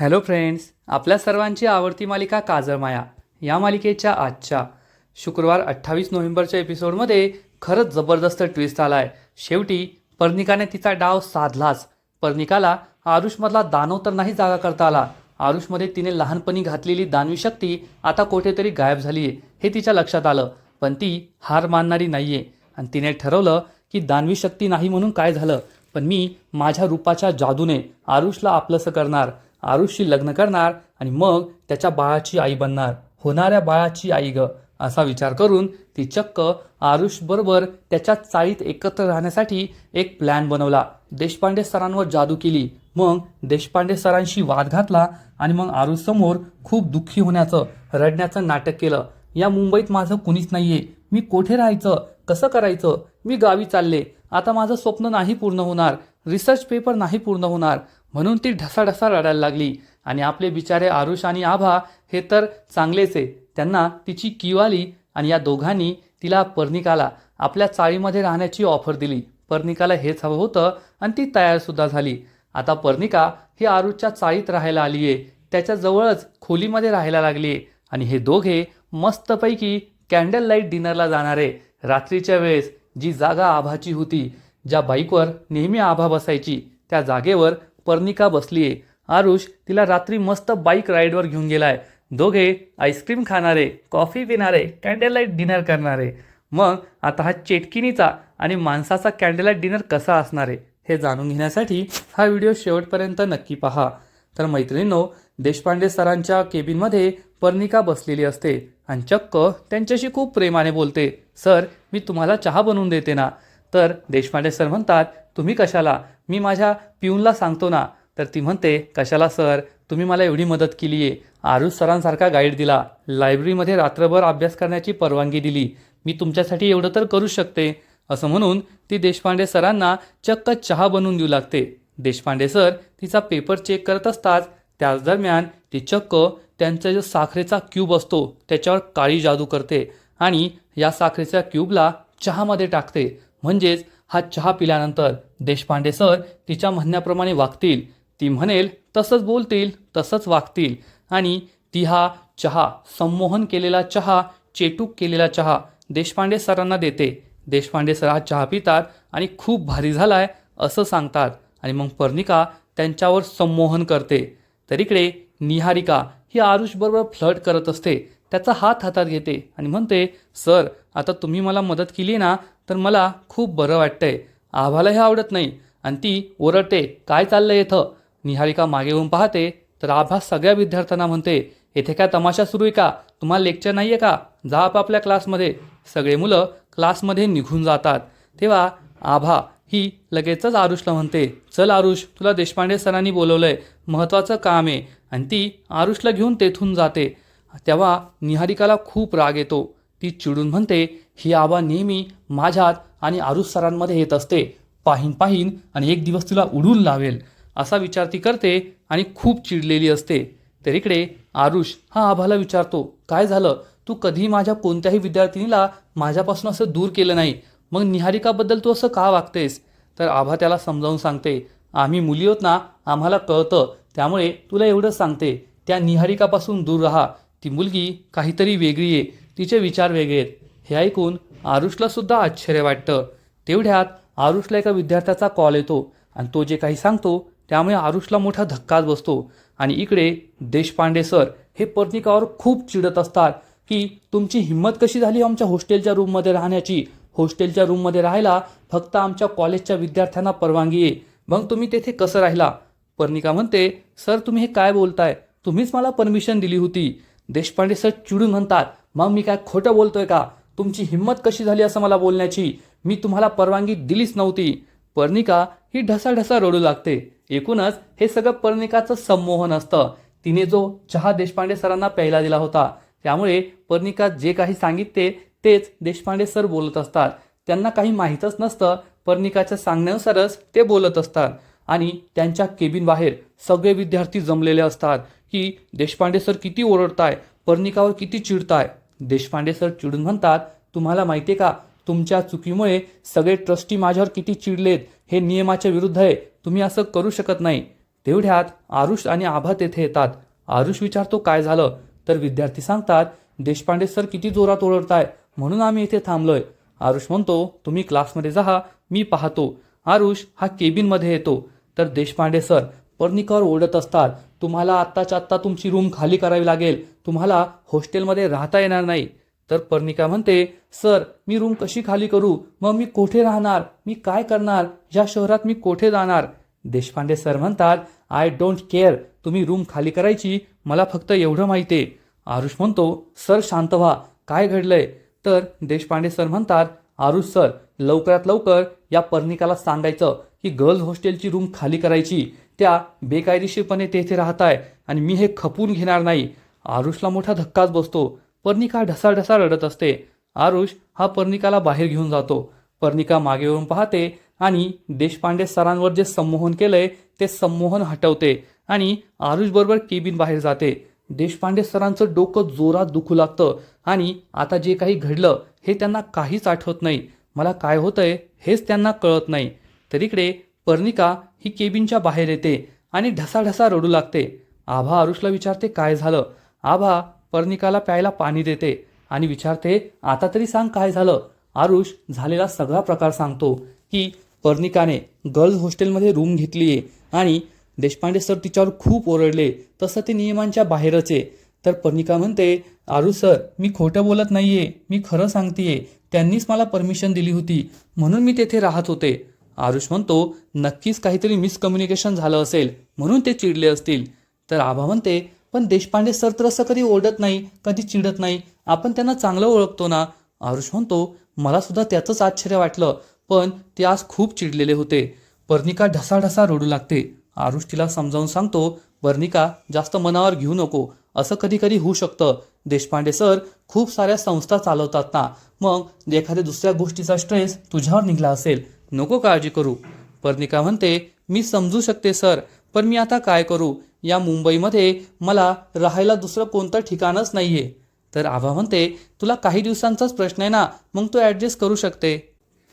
Hello friends आपल्या सर्वांची आवडती मालिका काजळमाया या मालिकेच्या आजच्या शुक्रवार अठ्ठावीस नोव्हेंबरच्या एपिसोडमध्ये खरंच जबरदस्त ट्विस्ट आला आहे शेवटी पर्निकाने तिचा डाव साधलाच. पर्निकाला आरुषमधला दानव तर नाही जागा करता आला. आरुषमध्ये तिने लहानपणी घातलेली दानवी शक्ती आता कुठेतरी गायब झाली आहे हे तिच्या लक्षात आलं. पण ती हार मानणारी नाही आहे आणि तिने ठरवलं की दानवी शक्ती नाही म्हणून काय झालं? पण मी माझ्या रूपाच्या जादूने आरुषला आपलंसं करणार. आरुषशी लग्न करणार आणि मग त्याच्या बाळाची आई बनणार. होणाऱ्या बाळाची आई ग असा विचार करून ती चक्क आरुषबरोबर त्याच्या चाळीत एकत्र राहण्यासाठी एक प्लॅन बनवला. देशपांडे सरांवर जादू केली. मग देशपांडे सरांशी वाद घातला आणि मग आरुष समोर खूप दुःखी होण्याचं रडण्याचं नाटक केलं. या मुंबईत माझं कुणीच नाहीये. मी कोठे राहायचं? कसं करायचं? मी गावी चालले. आता माझं स्वप्न नाही पूर्ण होणार. रिसर्च पेपर नाही पूर्ण होणार. म्हणून ती ढसाढसा रडायला लागली. आणि आपले बिचारे आरुष आणि आभा हे तर चांगलेच. आहे त्यांना तिची कीव आली आणि या दोघांनी तिला पर्निकाला आपल्या चाळीमध्ये राहण्याची ऑफर दिली. पर्निकाला हेच हवं होतं आणि ती तयारसुद्धा झाली. आता पर्निका ही आरुषच्या चाळीत राहायला आली आहे त्याच्याजवळच खोलीमध्ये राहायला लागली आहे आणि हे दोघे मस्तपैकी कॅन्डल लाइट डिनरला जाणारे. रात्रीच्या वेळेस जी जागा आभाची होती ज्या बाईकवर नेहमी आभा बसायची त्या जागेवर पर्निका बसलीये. आरुष तिला रात्री मस्त बाईक राईडवर घेऊन गेलाय. दोघे आईस्क्रीम खाणारे कॉफी पिणारे कॅन्डल लाइट डिनर करणारे. मग आता हा चेटकिनीचा आणि माणसाचा कॅन्डल लाइट डिनर कसा असणार आहे हे जाणून घेण्यासाठी हा व्हिडिओ शेवटपर्यंत नक्की पहा. तर मैत्रिणींनो देशपांडे सरांच्या केबिनमध्ये पर्निका बसलेली असते आणि चक्क त्यांच्याशी खूप प्रेमाने बोलते. सर मी तुम्हाला चहा बनवून देते ना. तर देशपांडे सर म्हणतात तुम्ही कशाला? मी माझ्या पिऊनला सांगतो ना. तर ती म्हणते कशाला सर? तुम्ही मला एवढी मदत केली आहे आरुष सरांसारखा गाईड दिला. लायब्ररीमध्ये रात्रभर अभ्यास करण्याची परवानगी दिली. मी तुमच्यासाठी एवढं तर करू शकते. असं म्हणून ती देशपांडे सरांना चक्क चहा बनवून देऊ लागते. देशपांडे सर तिचा पेपर चेक करत असताच त्याच दरम्यान ती चक्क त्यांचा जो साखरेचा क्यूब असतो त्याच्यावर काळी जादू करते आणि या साखरेच्या क्यूबला चहामध्ये टाकते. म्हणजेच हा चहा पिल्यानंतर देशपांडे सर तिच्या म्हणण्याप्रमाणे वागतील. ती म्हणेल तसंच बोलतील तसंच वागतील. आणि ती हा चहा संमोहन केलेला चहा चेटूक केलेला चहा देशपांडे सरांना देते. देशपांडे सर हा चहा पितात आणि खूप भारी झाला आहे असं सांगतात. आणि मग पर्णिका त्यांच्यावर संमोहन करते. तर इकडे निहारिका ही आरुषबरोबर फ्लर्ट करत असते. त्याचा हात हातात घेते आणि म्हणते सर आता तुम्ही मला मदत केली ना तर मला खूप बरं वाटतंय. आम्हाला हे आवडत नाही. आणि ती ओरडते काय चाललंय इथं? निहारिका मागे येऊन पाहते तर आभा सगळ्या विद्यार्थ्यांना म्हणते येथे काय तमाशा सुरू आहे का? तुम्हाला लेक्चर नाही आहे का? जा आपापल्या क्लासमध्ये सगळे मुलं क्लासमध्ये निघून जातात. तेव्हा आभा ही लगेचच आरुषला म्हणते चल आरुष तुला देशपांडे सरांनी बोलवलं आहे महत्त्वाचं काम आहे. आणि ती आरुषला घेऊन तेथून जाते. तेव्हा निहारिकाला खूप राग येतो. ती चिडून म्हणते ही आबा नेहमी माझ्यात आणि आरुष सरांमध्ये येत असते. पाहीन पाहीन आणि एक दिवस तिला उडून लावेल. असा विचार ती करते आणि खूप चिडलेली असते. तर इकडे आरुष हा आभाला विचारतो काय झालं? तू कधी माझ्या कोणत्याही विद्यार्थिनीला माझ्यापासून असं दूर केलं नाही. मग निहारिकाबद्दल तू असं का वागतेस? तर आभा त्याला समजावून सांगते आम्ही मुली होत ना आम्हाला कळतं. त्यामुळे तुला एवढंच सांगते. त्या निहारिकापासून दूर राहा. ती मुलगी काहीतरी वेगळी आहे. तिचे विचार वेगळे आहेत. हे ऐकून आरुषला सुद्धा आश्चर्य वाटतं. तेवढ्यात आरुषला एका विद्यार्थ्याचा कॉल येतो आणि तो जे काही सांगतो त्यामुळे आरुषला मोठा धक्काच बसतो. आणि इकडे देशपांडे सर हे पर्निकावर खूप चिडत असतात की तुमची हिंमत कशी झाली आमच्या हॉस्टेलच्या रूममध्ये राहण्याची? हॉस्टेलच्या रूममध्ये राहायला फक्त आमच्या कॉलेजच्या विद्यार्थ्यांना परवानगी आहे. मग तुम्ही तेथे कसं राहिला? पर्निका म्हणते सर तुम्ही हे काय बोलताय? तुम्हीच मला परमिशन दिली होती. देशपांडे सर चिडून म्हणतात मग मी काय खोटं बोलतोय का? तुमची हिंमत कशी झाली असं मला बोलण्याची? मी तुम्हाला परवानगी दिलीच नव्हती. पर्णिका ही ढसाढसा रडू लागते. एकूणच हे सगळं पर्णिकाचं संमोहन असतं. तिने जो चहा देशपांडे सरांना प्यायला दिला होता त्यामुळे पर्णिका जे काही सांगितले तेच देशपांडे सर बोलत असतात. त्यांना काही माहीतच नसतं पर्णिकाच्या सांगण्यानुसारच ते बोलत असतात. आणि त्यांच्या केबिन बाहेर सगळे विद्यार्थी जमलेले असतात की देशपांडे सर किती ओरडताय पर्णिकावर किती चिडताय? देशपांडे सर चिडून म्हणतात तुम्हाला माहिती आहे का तुमच्या चुकीमुळे सगळे ट्रस्टी माझ्यावर किती चिडलेत हे नियमाच्या विरुद्ध आहे तुम्ही असं करू शकत नाही. तेवढ्यात आरुष आणि आभा तेथे येतात. आरुष विचारतो काय झालं? तर विद्यार्थी सांगतात देशपांडे सर किती जोरात ओरडताय म्हणून आम्ही इथे थांबलोय. आरुष म्हणतो तुम्ही क्लासमध्ये जा मी पाहतो. आरुष हा केबिनमध्ये येतो. तर देशपांडे सर पर्निकावर ओढत असतात तुम्हाला आत्ताच्या आत्ता तुमची रूम खाली करावी लागेल. तुम्हाला हॉस्टेलमध्ये राहता येणार नाही. तर पर्णिका म्हणते सर मी रूम कशी खाली करू? मग मी कोठे राहणार? मी काय करणार? या शहरात मी कोठे जाणार? देशपांडे सर म्हणतात आय डोंट केअर तुम्ही रूम खाली करायची. मला फक्त एवढं माहिती आहे. आरुष म्हणतो सर शांत व्हा. काय घडलंय? तर देशपांडे सर म्हणतात आरुष सर लवकरात लवकर या पर्णिकाला सांगायचं की गर्ल्स हॉस्टेलची रूम खाली करायची. त्या बेकायदेशीरपणे तेथे राहत आहे आणि मी हे खपून घेणार नाही. आरुषला मोठा धक्काच बसतो. पर्णिका ढसाढसा रडत असते. आरुष हा पर्णिकाला बाहेर घेऊन जातो. पर्णिका मागेवरून पाहते आणि देशपांडे सरांवर जे संमोहन केलंय ते संमोहन हटवते आणि आरुष बरोबर केबिन बाहेर जाते. देशपांडे सरांचं डोकं जोरात दुखू लागतं आणि आता जे काही घडलं हे त्यांना काहीच आठवत नाही. मला काय होतंय हेच त्यांना कळत नाही. तर इकडे पर्णिका ही केबिनच्या बाहेर येते आणि ढसाढसा रडू लागते. आभा आरुषला विचारते काय झालं? आभा पर्णिकाला प्यायला पाणी देते आणि विचारते आता तरी सांग काय झालं? आरुष झालेला सगळा प्रकार सांगतो की पर्णिकाने गर्ल्स हॉस्टेलमध्ये रूम घेतली आहे आणि देशपांडे सर तिच्यावर खूप ओरडले. तसं ते नियमांच्या बाहेरच आहे. तर पर्णिका म्हणते आरुष सर मी खोटं बोलत नाहीये. मी खरं सांगतेय. त्यांनीच मला परमिशन दिली होती. म्हणून मी तेथे राहत होते. आरुष म्हणतो नक्कीच काहीतरी मिसकम्युनिकेशन झालं असेल म्हणून ते चिडले असतील. तर आभा म्हणते पण देशपांडे सर तर असं कधी ओरडत नाही कधी चिडत नाही आपण त्यांना चांगलं ओळखतो ना? आरुष म्हणतो मला सुद्धा त्याचंच आश्चर्य वाटलं पण ते आज खूप चिडलेले होते. पर्णिका ढसाढसा रडू लागते. आरुष तिला समजावून सांगतो पर्णिका जास्त मनावर घेऊ नको. असं कधी कधी होऊ शकतं. देशपांडे सर खूप साऱ्या संस्था चालवतात ना. मग एखाद्या दुसऱ्या गोष्टीचा स्ट्रेस तुझ्यावर निघला असेल नको काळजी करू. पर्णिका म्हणते मी समजू शकते सर पण मी आता काय करू? या मुंबईमध्ये मला राहायला दुसरं कोणतं ठिकाणच नाही आहे तर आभा म्हणते तुला काही दिवसांचाच प्रश्न आहे ना मग तू ॲडजस्ट करू शकते.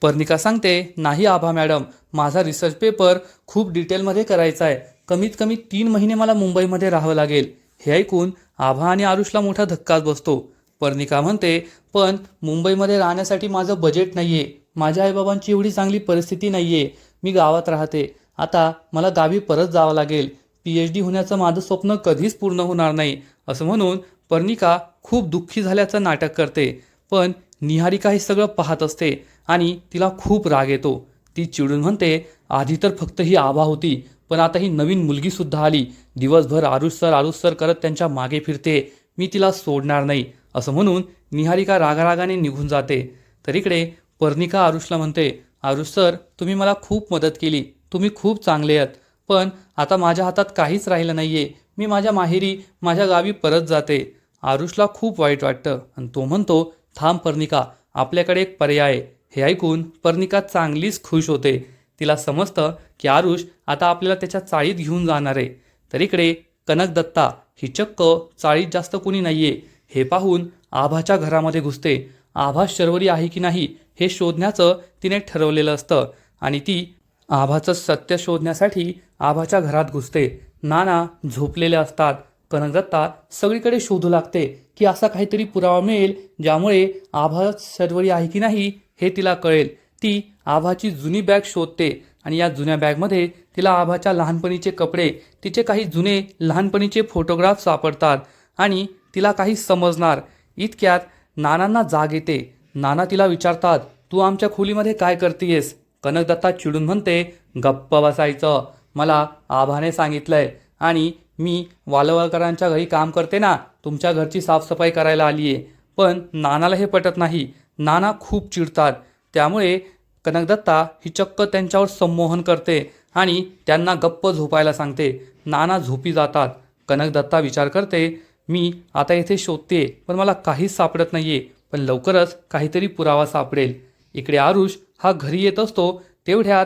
पर्णिका सांगते नाही आभा मॅडम माझा रिसर्च पेपर खूप डिटेलमध्ये करायचा आहे. कमीत कमी तीन महिने मला मुंबईमध्ये राहावं लागेल. हे ऐकून आभा आणि आरुषला मोठा धक्काच बसतो. पर्णिका म्हणते पण मुंबईमध्ये राहण्यासाठी माझं बजेट नाही आहे माझ्या आईबाबांची एवढी चांगली परिस्थिती नाही आहे मी गावात राहते. आता मला गावी परत जावं लागेल. पी एच डी होण्याचं माझं स्वप्न कधीच पूर्ण होणार नाही असं म्हणून पर्णिका खूप दुःखी झाल्याचं नाटक करते. पण निहारिका हे सगळं पाहत असते आणि तिला खूप राग येतो. ती चिडून म्हणते आधी तर फक्त ही आभा होती पण आता ही नवीन मुलगीसुद्धा आली. दिवसभर आरुष सर आरुष सर करत त्यांच्या मागे फिरते. मी तिला सोडणार नाही असं म्हणून निहारिका रागारागाने निघून जाते. तर इकडे पर्णिका आरुषला म्हणते आरुष सर तुम्ही मला खूप मदत केली. तुम्ही खूप चांगले आहात. पण आता माझ्या हातात काहीच राहिलं नाही आहे मी माझ्या माहेरी माझ्या गावी परत जाते. आरुषला खूप वाईट वाटतं आणि तो म्हणतो थांब पर्णिका आपल्याकडे एक पर्याय आहे. हे ऐकून पर्णिका चांगलीच खुश होते. तिला समजतं की आरुष आता आपल्याला त्याच्या चाळीत घेऊन जाणार आहे. तर इकडे कनक दत्ता ही चक्क चाळीत जास्त कोणी आहे हे पाहून आभाच्या घरामध्ये घुसते. आभा शर्वरी आहे की नाही हे शोधण्याचं तिने ठरवलेलं असतं. आणि ती आभाचं सत्य शोधण्यासाठी आभाच्या घरात घुसते. नाना झोपलेले असतात. कनकदत्ता सगळीकडे शोधू लागते की असा काहीतरी पुरावा मिळेल ज्यामुळे आभा सर्वरी आहे की नाही हे तिला कळेल. ती आभाची जुनी बॅग शोधते आणि या जुन्या बॅगमध्ये तिला आभाच्या लहानपणीचे कपडे तिचे काही जुने लहानपणीचे फोटोग्राफ सापडतात आणि तिला काही समजणार. इतक्यात नानांना जाग येते. नाना तिला विचारतात तू आमच्या खोलीमध्ये काय करतेयस? कनकदत्ता चिडून म्हणते गप्प बसायचं. मला आभाने सांगितलंय. आणि मी वालवळकरांच्या घरी काम करते ना तुमच्या घरची साफसफाई करायला आली आहे पण नानाला हे पटत नाही. नाना खूप चिडतात. त्यामुळे कनकदत्ता ही चक्क त्यांच्यावर संमोहन करते आणि त्यांना गप्प झोपायला सांगते. नाना झोपी जातात. कनकदत्ता विचार करते मी आता इथे शोधते पण मला काहीच सापडत नाही आहे पण लवकरच काहीतरी पुरावा सापडेल. इकडे आरुष हा घरी येत असतो तेवढ्यात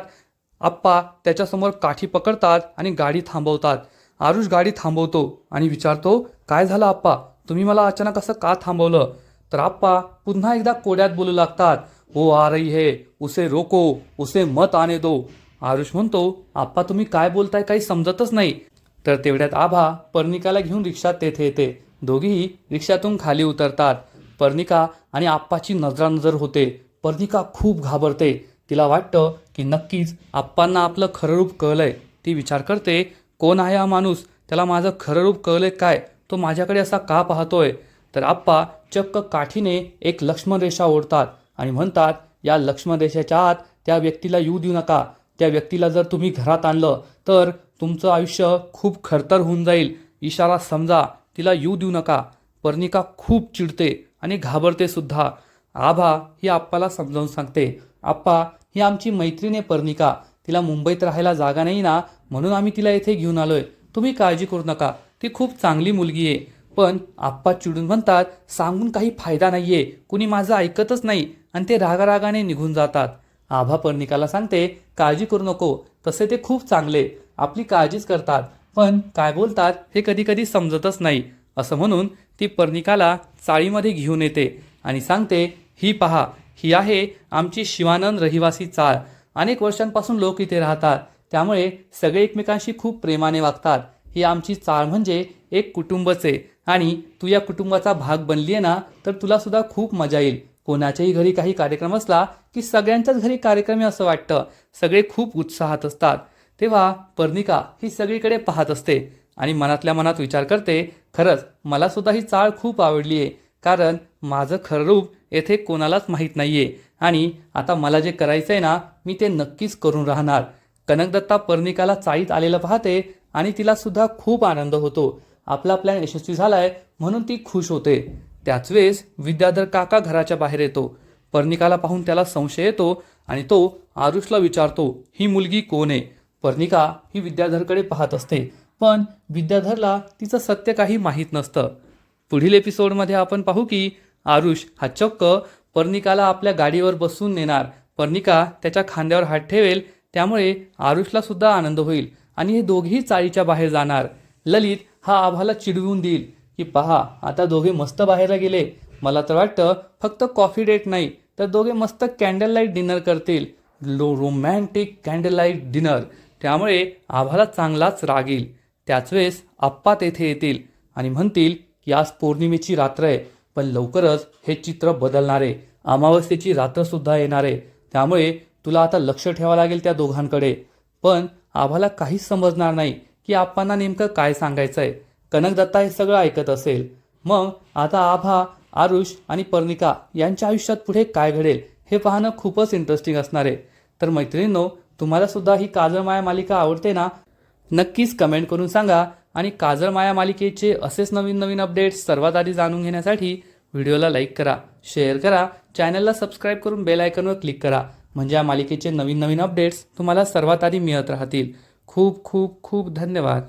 आप्पा त्याच्यासमोर काठी पकडतात आणि गाडी थांबवतात. आरुष गाडी थांबवतो आणि विचारतो काय झालं आप्पा? तुम्ही मला अचानक असं का थांबवलं? तर आप्पा पुन्हा एकदा कोड्यात बोलू लागतात ओ आ रही है उसे रोको उसे मत आने दो. आरुष म्हणतो आप्पा तुम्ही काय बोलताय काही समजतच नाही. तर तेवढ्यात आभा पर्णिकाला घेऊन रिक्षात तेथे येते. दोघीही रिक्षातून खाली उतरतात. पर्णिका आणि आप्पाची नजरानजर होते. पर्णिका खूप घाबरते. तिला वाटतं की नक्कीच आप्पांना आपलं खरं रूप कळलंय. ती विचार करते कोण आहे हा माणूस? त्याला माझं खरं रूप कळलंय काय? तो माझ्याकडे असा का पाहतोय? तर आप्पा चक्क काठीने एक लक्ष्मण रेषा ओढतात आणि म्हणतात या लक्ष्मण रेषेच्या आत त्या व्यक्तीला येऊ देऊ नका. त्या व्यक्तीला जर तुम्ही घरात आणलं तर तुमचं आयुष्य खूप खरतर होऊन जाईल. इशारा समजा तिला येऊ देऊ नका. पर्णिका खूप चिडते. आणि घाबरते सुद्धा. आभा ही आप्पाला समजावून सांगते आप्पा ही आमची मैत्रीण आहे पर्णिका. तिला मुंबईत राहायला जागा नाही ना म्हणून आम्ही तिला येथे घेऊन आलोय. तुम्ही काळजी करू नका. ती खूप चांगली मुलगी आहे. पण आप्पा चिडून म्हणतात सांगून काही फायदा नाही आहे कुणी माझं ऐकतच नाही. आणि ते रागारागाने निघून जातात. आभा पर्णिकाला सांगते काळजी करू नको. तसे ते खूप चांगले. आपली काळजीच करतात. पण काय बोलतात हे कधी कधी समजतच नाही. असं म्हणून ती पर्णिकाला चाळीमध्ये घेऊन येते आणि सांगते ही पहा ही आहे आमची शिवानंद रहिवासी चाळ. अनेक वर्षांपासून लोक इथे राहतात. त्यामुळे सगळे एकमेकांशी खूप प्रेमाने वागतात. ही आमची चाळ म्हणजे एक कुटुंबच. आहे आणि तू या कुटुंबाचा भाग बनली आहे ना तर तुलासुद्धा खूप मजा येईल. कोणाच्याही घरी काही कार्यक्रम असला की सगळ्यांच्याच घरी कार्यक्रम आहे असं वाटतं. सगळे खूप उत्साहात असतात. तेव्हा पर्णिका ही सगळीकडे पाहत असते. आणि मनातल्या मनात विचार करते खरंच मला सुद्धा ही चाळ खूप आवडली आहे कारण माझं खरं रूप येथे कोणालाच माहीत नाही आहे आणि आता मला जे करायचं आहे ना मी ते नक्कीच करून राहणार. कनकदत्ता पर्णिकाला चाळीत आलेलं पाहते आणि तिलासुद्धा खूप आनंद होतो. आपला प्लॅन यशस्वी झालाय म्हणून ती खुश होते. त्याच वेळेस विद्याधर काका घराच्या बाहेर येतो. पर्णिकाला पाहून त्याला संशय येतो आणि तो आरुषला विचारतो ही मुलगी कोण आहे? पर्णिका ही विद्याधरकडे पाहत असते. पण विद्याधरला तिचं सत्य काही माहीत नसतं. पुढील एपिसोडमध्ये आपण पाहू की आरुष हा चक्क पर्णिकाला आपल्या गाडीवर बसून नेणार. पर्णिका त्याच्या खांद्यावर हात ठेवेल त्यामुळे आरुषला सुद्धा आनंद होईल आणि हे दोघेही चाळीच्या बाहेर जाणार. ललित हा आभाला चिडवून देईल की पहा आता दोघे मस्त बाहेर गेले. मला तर वाटतं फक्त कॉफी डेट नाही तर दोघे मस्त कॅन्डल लाइट डिनर करतील. लो रोमॅन्टिक कॅन्डल लाइट डिनर. त्यामुळे आभाला चांगलाच राग येईल त्याच वेळेस आप्पा तेथे येतील आणि म्हणतील की आज पौर्णिमेची रात्र आहे पण लवकरच हे चित्र बदलणार आहे अमावस्येची रात्र सुद्धा येणार आहे. त्यामुळे तुला आता लक्ष ठेवावं लागेल त्या दोघांकडे. पण आभाला काहीच समजणार नाही की आप्पांना नेमकं काय सांगायचं आहे कनकदत्ता हे सगळं ऐकत असेल. मग आता आभा आरुष आणि पर्णिका यांच्या आयुष्यात पुढे काय घडेल हे पाहणं खूपच इंटरेस्टिंग असणार आहे. तर मैत्रिणींनो तुम्हाला सुद्धा ही काजळ माया मालिका आवडते ना? नक्कीच कमेंट करून सांगा आणि काजळ माया मालिकेचे असेच नवीन नवीन अपडेट्स सर्वात आधी जाणून घेण्यासाठी व्हिडिओला लाईक करा शेअर करा चॅनलला सबस्क्राईब करून बेल आयकॉनवर क्लिक करा म्हणजे या मालिकेचे नवीन नवीन अपडेट्स तुम्हाला सर्वात आधी मिळत राहतील. खूप खूप खूप धन्यवाद.